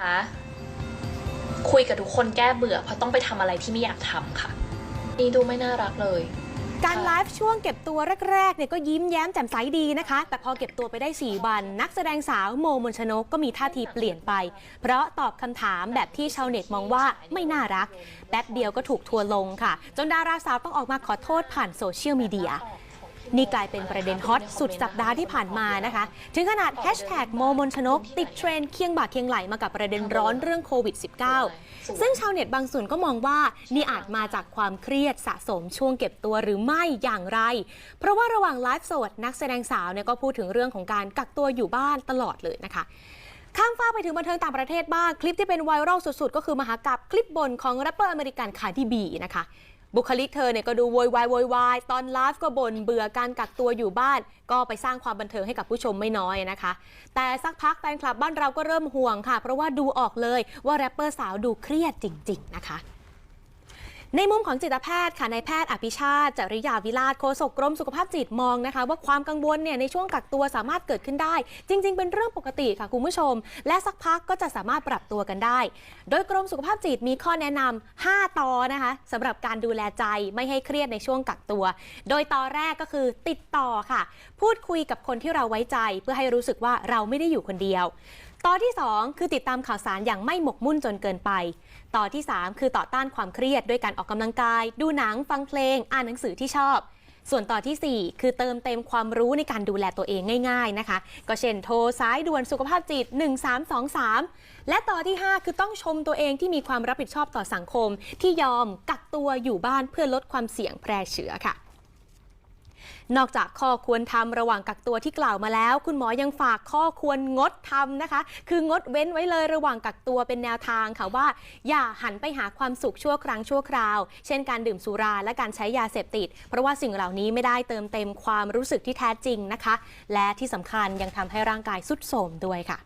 คะ คุยกับทุกคนแก้เบื่อเพราะต้องไปทำอะไรที่ไม่อยากทำค่ะ นี่ดูไม่น่ารักเลยการไลฟ์ช่วงเก็บตัวแรกๆเนี่ยก็ยิ้มแย้มแจ่มใสดีนะคะ แต่พอเก็บตัวไปได้ 4 วัน นักแสดงสาวโมมนชนกก็มีท่าทีเปลี่ยนไป เพราะตอบคำถามแบบที่ชาวเน็ตมองว่าไม่น่ารัก แป๊บเดียวก็ถูกทัวร์ลงค่ะ จนดาราสาวต้องออกมาขอโทษผ่านโซเชียลมีเดีย นี่กลายเป็นประเด็นฮอตสุดสัปดาห์ที่ผ่านมานะคะ ถึงขนาดแฮชแท็กโมมนชนก ติดเทรนเคียงบ่าเคียงไหลมากับประเด็นร้อนเรื่องโควิด -19 ซึ่งชาวเน็ตบางส่วนก็มองว่า นี่อาจมาจากความเครียดสะสมช่วงเก็บตัวหรือไม่อย่างไร เพราะว่าระหว่างไลฟ์สดนักแสดงสาวเนี่ยก็พูดถึงเรื่องของการกักตัวอยู่บ้านตลอดเลยนะคะข้ามฟ้าไปถึงบันเทิงต่างประเทศบ้าง คลิปที่เป็นไวรัลสุดๆ ก็คือมหากาบคลิปบนของแรปเปอร์อเมริกันคาร์ดิบีนะคะ บุคลิกเธอเนี่ยก็ดูโวยวายโวยวายตอนไลฟ์ก็บ่นเบื่อการกักตัวอยู่บ้าน ก็ไปสร้างความบันเทิงให้กับผู้ชมไม่น้อยนะคะ แต่สักพักแฟนคลับบ้านเราก็เริ่มห่วงค่ะ เพราะว่าดูออกเลยว่าแรปเปอร์สาวดูเครียดจริง ๆ นะคะ ในมุมของจิตแพทย์ค่ะนายแพทย์อภิชาติจริยาวิราชโฆษกกรมสุขภาพจิตมองนะคะ ว่าความกังวลเนี่ยในช่วงกักตัวสามารถเกิดขึ้นได้ จริง ๆ เป็นเรื่องปกติค่ะคุณผู้ชม และสักพักก็จะสามารถปรับตัวกันได้ โดยกรมสุขภาพจิตมีข้อแนะนำ5ต่อนะคะสำหรับการดูแลใจไม่ให้เครียดในช่วงกักตัว โดยตอแรกก็คือติดต่อค่ะ พูดคุยกับคนที่เราไว้ใจ เพื่อให้รู้สึกว่าเราไม่ได้อยู่คนเดียวต่อที่ 2 คือติดตามข่าวสารอย่างไม่หมกมุ่นจนเกินไป ต่อที่ 3 คือต่อต้านความเครียดด้วยการออกกำลังกาย ดูหนังฟังเพลง อ่านหนังสือที่ชอบ ส่วนต่อทีสี่ 4 คือเติมเต็มความรู้ในการดูแลตัวเองง่าย ๆนะคะ ก็เช่นโทรสายด่วนสุขภาพจิต 1323 และต่อที่ 5 คือต้องชมตัวเองที่มีความรับผิดชอบต่อสังคม ที่ยอมกักตัวอยู่บ้านเพื่อลดความเสี่ยงแพร่เชื้อค่ะ นอกจากข้อควรทำระหว่างกักตัวที่กล่าวมาแล้ว คุณหมอยังฝากข้อควรงดทำนะคะ คืองดเว้นไว้เลยระหว่างกักตัวเป็นแนวทางค่ะว่า อย่าหันไปหาความสุขชั่วครั้งชั่วคราว เช่นการดื่มสุราและการใช้ยาเสพติด เพราะว่าสิ่งเหล่านี้ไม่ได้เติมเต็มความรู้สึกที่แท้จริงนะคะ และที่สำคัญยังทำให้ร่างกายสุดโทรมด้วยค่ะ